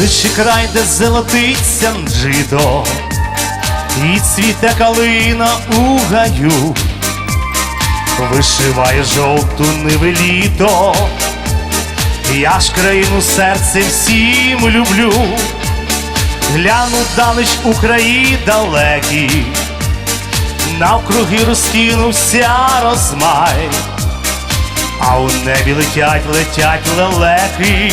лише край, де золотиться жито, і цвіте калина у гаю, вишиває жовту ниви літо. Я ж країну серцем всім люблю, гляну далеч у краї далекі, навкруги розкинувся розмай, а у небі летять, летять лелеки,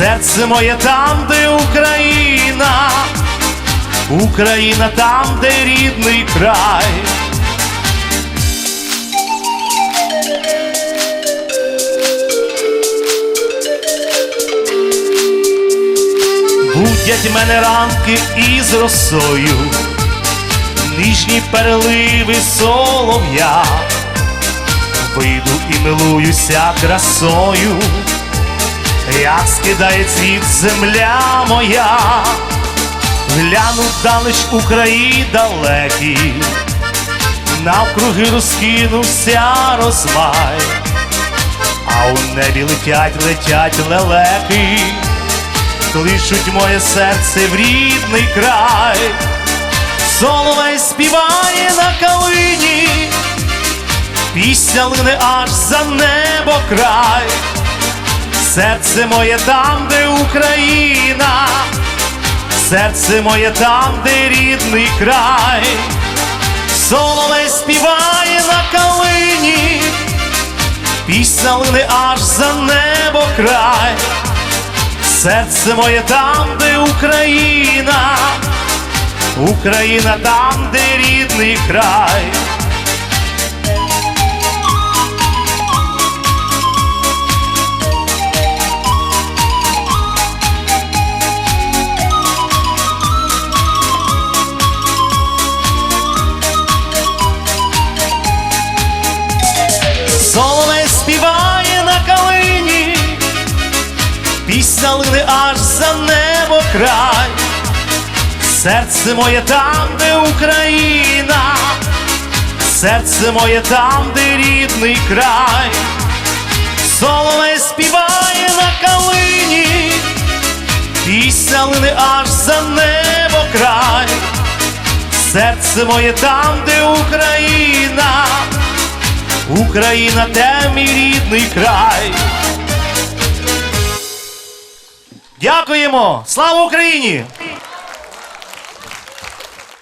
серце моє там, де Україна, Україна там, де рідний край. Будять мене ранки із росою, ніжні переливи солов'я, вийду і милуюся красою, як скидає цвіт земля моя, гляну далеч у краї далекі, навкруги розкинувся розмай, а у небі летять, летять лелеки. Кличуть моє серце в рідний край, соловей співає на калині, пісня лине аж за небо край, серце моє там, де Україна, серце моє там, де рідний край, соловей співає на калині, пісня лине аж за небо край. Серце моє там, де Україна, Україна там, де рідний край. Лине аж за небо край, серце моє там, де Україна, серце моє там, де рідний край, соловей співає на калині, пісня лине аж за небо край, серце моє там, де Україна, Україна, де мій рідний край. Дякуємо! Слава Україні!